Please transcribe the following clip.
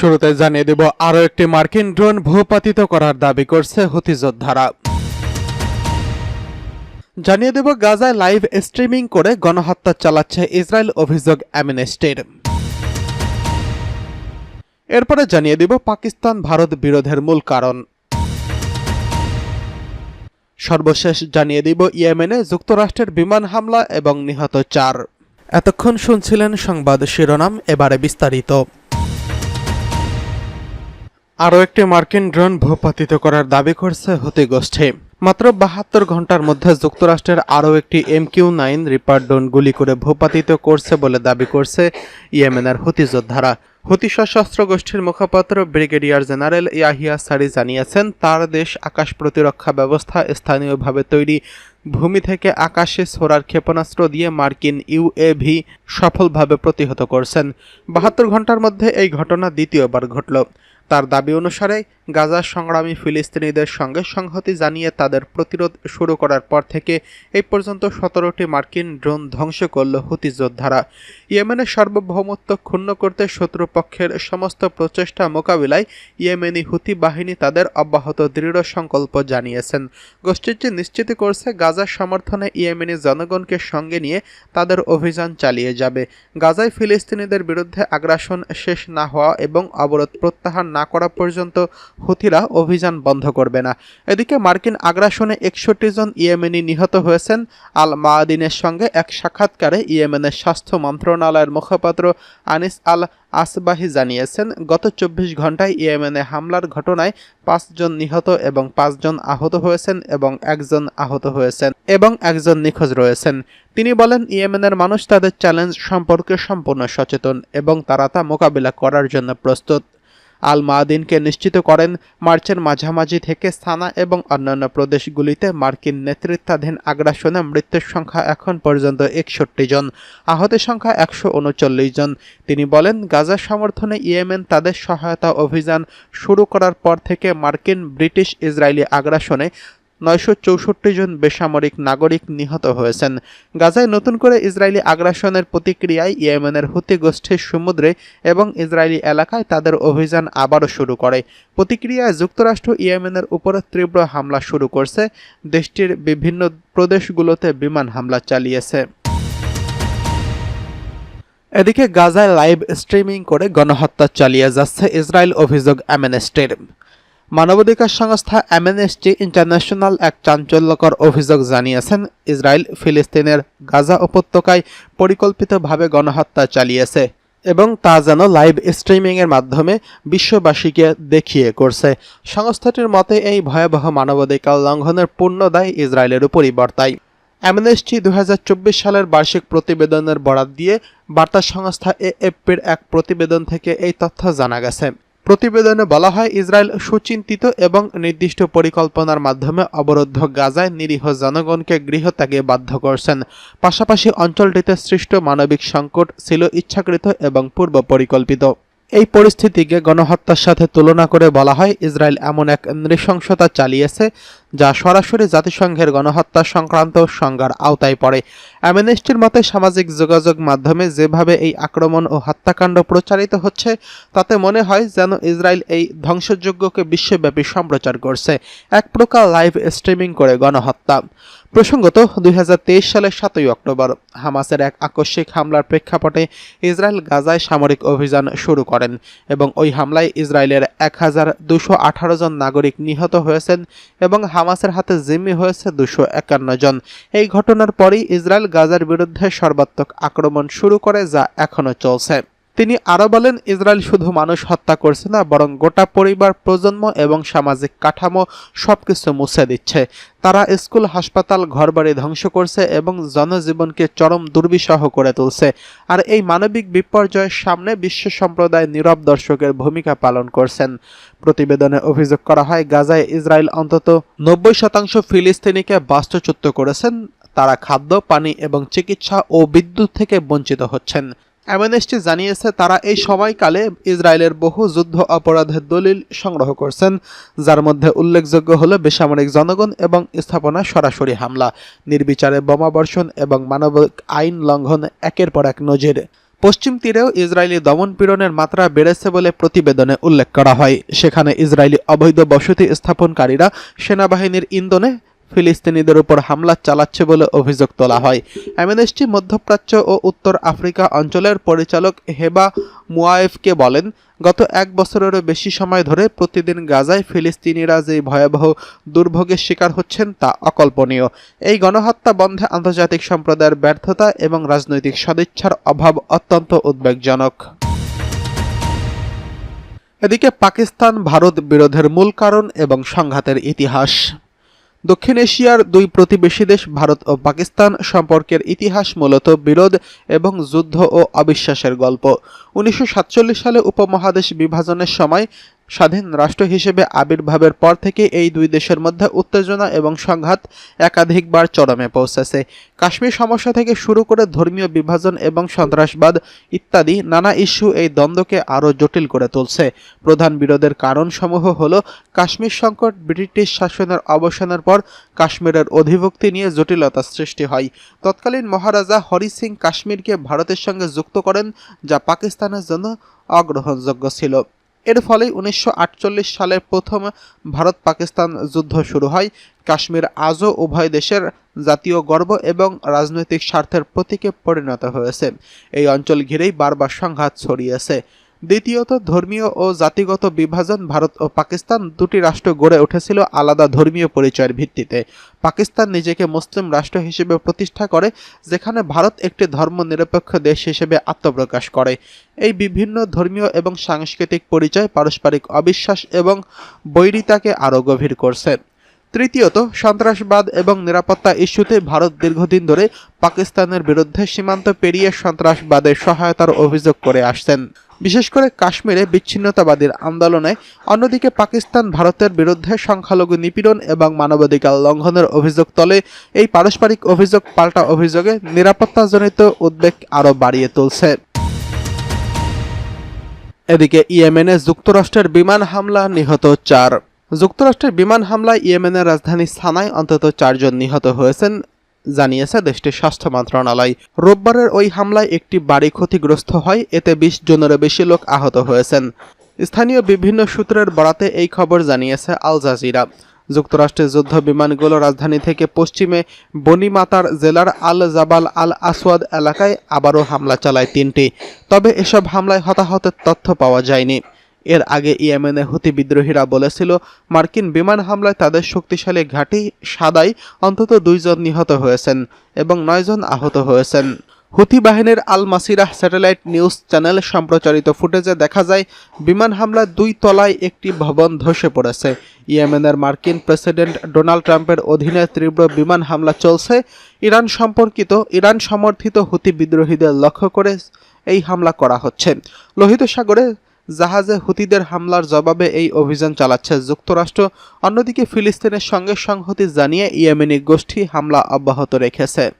শুরুতে জানিয়ে দেব আরও একটি মার্কিন ড্রোন ভূপাতিত করার দাবি করছে হুতি যোদ্ধারা। জানিয়ে দেব গাজায় লাইভ স্ট্রিমিং করে গণহত্যা চালাচ্ছে ইসরায়েল অভিযোগ অ্যামনেস্টির। এরপরে জানিয়ে দিব পাকিস্তান ভারত বিরোধের মূল কারণ। সর্বশেষ জানিয়ে দিব ইয়েমেনে যুক্তরাষ্ট্রের বিমান হামলা এবং নিহত চার। এতক্ষণ শুনছিলেন সংবাদ শিরোনাম, এবারে বিস্তারিত। আরও একটি মার্কিন ড্রোন ভূপাতিত করার দাবি করছে হুতি গোষ্ঠী। মাত্র বাহাত্তর ঘণ্টার মধ্যে যুক্তরাষ্ট্রের আরও একটি M Q nine reaper drone গুলি করে ভূপাতিত করছে বলে দাবি করছে ইয়েমেনের হুতি যোদ্ধারা। হুতি সশস্ত্র গোষ্ঠীর মুখপাত্র ব্রিগেডিয়ার জেনারেল ইয়াহিয়া সারি জানিয়েছেন, তার দেশ আকাশ প্রতিরক্ষা ব্যবস্থা স্থানীয়ভাবে তৈরি। ভূমি থেকে আকাশে ছোড়ার ক্ষেপণাস্ত্র দিয়ে মার্কিন ইউএভি সফলভাবে প্রতিহত করছেন। বাহাত্তর ঘণ্টার মধ্যে এই ঘটনা দ্বিতীয়বার ঘটল। তার দাবি অনুসারে গাজার সংগ্রামী ফিলিস্তিনিদের সঙ্গে সংহতি জানিয়ে তাদের প্রতিরোধ শুরু করার পর থেকে এই পর্যন্ত সতেরোটি মার্কিন ড্রোন ধ্বংস করল হুতি যোদ্ধারা। ইয়েমেনের সার্বভৌমত্ব ক্ষুণ্ণ করতে শত্রুপক্ষের সমস্ত প্রচেষ্টা মোকাবিলায় ইয়েমেনি হুতি বাহিনী তাদের অব্যাহত দৃঢ় সংকল্প জানিয়েছেন। গোষ্ঠীটি নিশ্চিত করছে গাজার সমর্থনে ইয়েমেনি জনগণকে সঙ্গে নিয়ে তাদের অভিযান চালিয়ে যাবে। গাজায় ফিলিস্তিনিদের বিরুদ্ধে আগ্রাসন শেষ না হওয়া এবং অবরোধ প্রত্যাহার না করা পর্যন্ত হুথিরা অভিযান বন্ধ করবে না। এদিকে মার্কিন আগ্রাসনে একষট্টি জন ইয়েমেনি নিহত হয়েছেন। আল মায়াদিনের সঙ্গে এক সাক্ষাৎকারে ইয়েমেনের স্বাস্থ্য মন্ত্রণালয়ের মুখপাত্র আনিস আল আসবাহি জানিয়েছেন, গত চব্বিশ ঘন্টায় ইয়েমেনে হামলার ঘটনায় পাঁচজন নিহত এবং পাঁচজন আহত হয়েছেন এবং একজন আহত হয়েছেন এবং একজন নিখোঁজ রয়েছেন। তিনি বলেন, ইয়েমেনের মানুষ তাদের চ্যালেঞ্জ সম্পর্কে সম্পূর্ণ সচেতন এবং তারা তা মোকাবিলা করার জন্য প্রস্তুত। আল মাদিনকে নিশ্চিত করেন, মার্চের মাঝামাঝি থেকে সানা এবং অন্যান্য প্রদেশগুলিতে মার্কিন নেতৃত্বাধীন আগ্রাসনে মৃত্যুর সংখ্যা এখন পর্যন্ত একষট্টি জন, আহতের সংখ্যা একশো উনচল্লিশ জন। তিনি বলেন, গাজা সমর্থনে ইয়েমেন তাদের সহায়তা অভিযান শুরু করার পর থেকে মার্কিন ব্রিটিশ ইসরায়েলি আগ্রাসনে নয়শো চৌষট্টি জন বেসামরিক নাগরিক নিহত হয়েছেন। গাজায় নতুন করে ইসরায়েলি আগ্রাসনের প্রতিক্রিয়ায় ইয়েমেনের হুতি গোষ্ঠীর সমুদ্রে এবং ইসরায়েলি এলাকায় তাদের অভিযান আবারও শুরু করে। প্রতিক্রিয়ায় যুক্তরাষ্ট্র ইয়েমেনের উপর তীব্র হামলা শুরু করছে। দেশটির বিভিন্ন প্রদেশগুলোতে বিমান হামলা চালিয়েছে। এদিকে গাজায় লাইভ স্ট্রিমিং করে গণহত্যা চালিয়ে যাচ্ছে ইসরায়েল অভিযোগ অ্যামনেস্টির। মানবাধিকার সংস্থা অ্যামনেস্টি ইন্টারন্যাশনাল এক চাঞ্চল্যকর অভিযোগ জানিয়েছেন, ইসরায়েল ফিলিস্তিনের গাজা উপত্যকায় পরিকল্পিতভাবে গণহত্যা চালিয়েছে এবং তা যেন লাইভ স্ট্রিমিংয়ের মাধ্যমে বিশ্ববাসীকে দেখিয়ে করছে। সংস্থাটির মতে, এই ভয়াবহ মানবাধিকার লঙ্ঘনের পূর্ণ দায় ইসরায়েলের উপরই বর্তায়। অ্যামনেস্টি দু সালের বার্ষিক প্রতিবেদনের বরাত দিয়ে বার্তা সংস্থা এএফপির এক প্রতিবেদন থেকে এই তথ্য জানা গেছে। প্রতিবেদনে বলা হয়, ইসরায়েল সুচিন্তিত এবং নির্দিষ্ট পরিকল্পনার মাধ্যমে অবরুদ্ধ গাজায় নিরীহ জনগণকে গৃহত্যাগে বাধ্য করছেন। পাশাপাশি অঞ্চলটিতে সৃষ্ট মানবিক সংকট ছিল ইচ্ছাকৃত এবং পূর্ব পরিকল্পিত এই পরিস্থিতিকে গণহত্যার সাথে তুলনা করে বলা হয়, ইসরায়েল এমন এক নৃশংসতা চালিয়েছে যা সরাসরি জাতিসংঘের গণহত্যা সংক্রান্ত সংজ্ঞার আওতায় পড়ে। অ্যামনেস্টির মতে সামাজিক যোগাযোগ মাধ্যমে যেভাবে এই আক্রমণ ও হত্যাকাণ্ড প্রচারিত হচ্ছে, তাতে মনে হয় যেন ইসরায়েল এই ধ্বংসযজ্ঞকে বিশ্বব্যাপী সম্প্রচার করছে। এক প্রকার লাইভ স্ট্রিমিং করে গণহত্যা। প্রসঙ্গত, দুই হাজার তেইশ সালের সাতই অক্টোবর, হামাসের এক আকস্মিক হামলার প্রেক্ষাপটে ইসরায়েল গাজায় সামরিক অভিযান শুরু করেন এবং ওই হামলায় ইসরায়েলের এক জন নাগরিক নিহত হয়েছেন এবং হামাসের হাতে জিম্মি হয়েছে দুশো একান্ন জন। এই ঘটনার পরই ইসরায়েল গাজার বিরুদ্ধে সর্বাত্মক আক্রমণ শুরু করে, যা এখনও চলছে। তিনি আরও বলেন, ইসরায়েল শুধু মানুষ হত্যা করছে না, বরং গোটা পরিবার, প্রজন্ম এবং সামাজিক কাঠামো সবকিছু মুছে দিচ্ছে। তারা স্কুল, হাসপাতাল, ঘরবাড়ি ধ্বংস করছে এবং জনজীবনকে চরম দুর্বিষহ করে তুলছে। আর এই মানবিক বিপর্যয়ের সামনে বিশ্ব সম্প্রদায় নীরব দর্শকের ভূমিকা পালন করছেন। প্রতিবেদনে অভিযোগ করা হয়, গাজায় ইসরায়েল অন্তত নব্বই শতাংশ ফিলিস্তিনিকে বাস্তুচ্যুত করেছেন। তারা খাদ্য, পানি এবং চিকিৎসা ও বিদ্যুৎ থেকে বঞ্চিত হচ্ছেন। অ্যামনেস্টি জানিয়েছে তারা এই সময়কালে ইসরায়েলের বহু যুদ্ধ অপরাধের দলিল সংগ্রহ করছেন, যার মধ্যে উল্লেখযোগ্য হল বেসামরিক জনগণ এবং স্থাপনা সরাসরি হামলা, নির্বিচারে বোমাবর্ষণ এবং মানবিক আইন লঙ্ঘন একের পর এক নজির। পশ্চিম তীরেও ইসরায়েলি দমনপীড়নের মাত্রা বেড়েছে বলে প্রতিবেদনে উল্লেখ করা হয়। সেখানে ইসরায়েলি অবৈধ বসতি স্থাপনকারীরা সেনাবাহিনীর ইন্ধনে ফিলিস্তিনিদের উপর হামলা চালাচ্ছে বলে অভিযোগ তোলা হয়। অ্যামনেস্টি মধ্যপ্রাচ্য ও উত্তর আফ্রিকা অঞ্চলের পরিচালক হেবা মুয়ায়েফকে বলেন, গত এক বছরেরও বেশি সময় ধরে প্রতিদিন গাজায় ফিলিস্তিনিরা যে ভয়াবহ দুর্ভোগের শিকার হচ্ছেন তা অকল্পনীয়। এই গণহত্যা বন্ধে আন্তর্জাতিক সম্প্রদায়ের ব্যর্থতা এবং রাজনৈতিক সদিচ্ছার অভাব অত্যন্ত উদ্বেগজনক। এদিকে পাকিস্তান ভারত বিরোধের মূল কারণ এবং সংঘাতের ইতিহাস। দক্ষিণ এশিয়ার দুই প্রতিবেশী দেশ, ভারত ও পাকিস্তান, সম্পর্কের ইতিহাস মূলত বিরোধ এবং যুদ্ধ ও অবিশ্বাসের গল্প। উনিশশো সাতচল্লিশ সালে উপমহাদেশ বিভাজনের সময় স্বাধীন রাষ্ট্র হিসেবে আবির্ভাবের পর থেকে এই দুই দেশের মধ্যে উত্তেজনা এবং সংঘাত একাধিকবার চরমে পৌঁছেছে। কাশ্মীর সমস্যা থেকে শুরু করে ধর্মীয় বিভাজন এবং সন্ত্রাসবাদ ইত্যাদি নানা ইস্যু এই দ্বন্দ্বকে আরও জটিল করে তুলছে। প্রধান বিরোধের কারণসমূহ হল কাশ্মীর সংকট, ব্রিটিশ শাসনের অবসানের পর কাশ্মীরের অধিভুক্তি নিয়ে জটিলতা সৃষ্টি হয়। তৎকালীন মহারাজা হরি সিং কাশ্মীরকে ভারতের সঙ্গে যুক্ত করেন, যা পাকিস্তানের জন্য অগ্রহণযোগ্য ছিল। এর ফলে উনিশশো আটচল্লিশ সালের প্রথম ভারত পাকিস্তান যুদ্ধ শুরু হয়। কাশ্মীর আজও উভয় দেশের জাতীয় গর্ব এবং রাজনৈতিক স্বার্থের প্রতীকে পরিণত হয়েছে। এই অঞ্চল ঘিরেই বারবার সংঘাত ছড়িয়েছে। দ্বিতীয়ত, ধর্মীয় ও জাতিগত বিভাজন ভারত ও পাকিস্তান দুটি রাষ্ট্র গড়ে উঠেছিল আলাদা ধর্মীয় পরিচয়ের ভিত্তিতে। পাকিস্তান নিজেকে মুসলিম রাষ্ট্র হিসেবে প্রতিষ্ঠা করে, যেখানে ভারত একটি ধর্মনিরপেক্ষ দেশ হিসেবে আত্মপ্রকাশ করে। এই বিভিন্ন ধর্মীয় এবং সাংস্কৃতিক পরিচয় পারস্পরিক অবিশ্বাস এবং বৈরিতাকে আরও গভীর করছে। তৃতীয়ত, সন্ত্রাসবাদ এবং নিরাপত্তা ইস্যুতে ভারত দীর্ঘদিন ধরে পাকিস্তানের বিরুদ্ধে সীমান্ত পেরিয়ে সন্ত্রাসবাদের সহায়তার অভিযোগ করে আসছেন। বিশেষ করে কাশ্মীরে বিচ্ছিন্নতাবাদীর আন্দোলনে অন্যদিকে পাকিস্তান ভারতের বিরুদ্ধে সংখ্যালঘু নিপীড়ন এবং মানবাধিকার লঙ্ঘনের অভিযোগ তলে। এই পারস্পরিক অভিযোগ পাল্টা অভিযোগে নিরাপত্তাজনিত উদ্বেগ আরও বাড়িয়ে তুলছে। এদিকে ইয়েমেনে যুক্তরাষ্ট্রের বিমান হামলা নিহত চার। যুক্তরাষ্ট্রের বিমান হামলায় ইয়েমেনের রাজধানী সানায় অন্তত চারজন নিহত হয়েছেন, জানিয়েছে দেশটির স্বাস্থ্য মন্ত্রণালয়। রোববারের ওই হামলায় একটি বাড়ি ক্ষতিগ্রস্ত হয়, এতে বিশ জনেরও বেশি লোক আহত হয়েছেন। স্থানীয় বিভিন্ন সূত্রের বরাতে এই খবর জানিয়েছে আল জাজিরা। যুক্তরাষ্ট্রের যুদ্ধ বিমানগুলো রাজধানী থেকে পশ্চিমে বনিমাতার জেলার আল জাবাল আল আসওয়াদ এলাকায় আবারও হামলা চালায় তিনটি। তবে এসব হামলায় হতাহতের তথ্য পাওয়া যায়নি। এর আগে ইয়েমেনে হুতি বিদ্রোহীরা বলেছিল, মার্কিন বিমান হামলায় তাদের শক্তিশালী ঘাঁটি সাদাই অন্তত দুইজন নিহত হয়েছেন এবং নয়জন আহত হয়েছেন। হুথি বাহিনীর Al Masirah satellite news channel সম্প্রচারিত ফুটেজে দেখা যায়, বিমান হামলায় দুই তলায় একটি ভবন ধসে পড়েছে। ইয়েমেনের মার্কিন প্রেসিডেন্ট ডোনাল্ড ট্রাম্পের অধীনে তীব্র বিমান হামলা চলছে। ইরান সম্পর্কিত, ইরান সমর্থিত হুতি বিদ্রোহীদের লক্ষ্য করে এই হামলা করা হচ্ছে। লোহিত সাগরে জাহাজে হুতিদের হামলার জবাবে এই অভিযান চালাচ্ছে যুক্তরাষ্ট্র। অন্যদিকে ফিলিস্তিনের সঙ্গে সংহতি জানিয়ে ইয়েমেনি গোষ্ঠী হামলা অব্যাহত রেখেছে।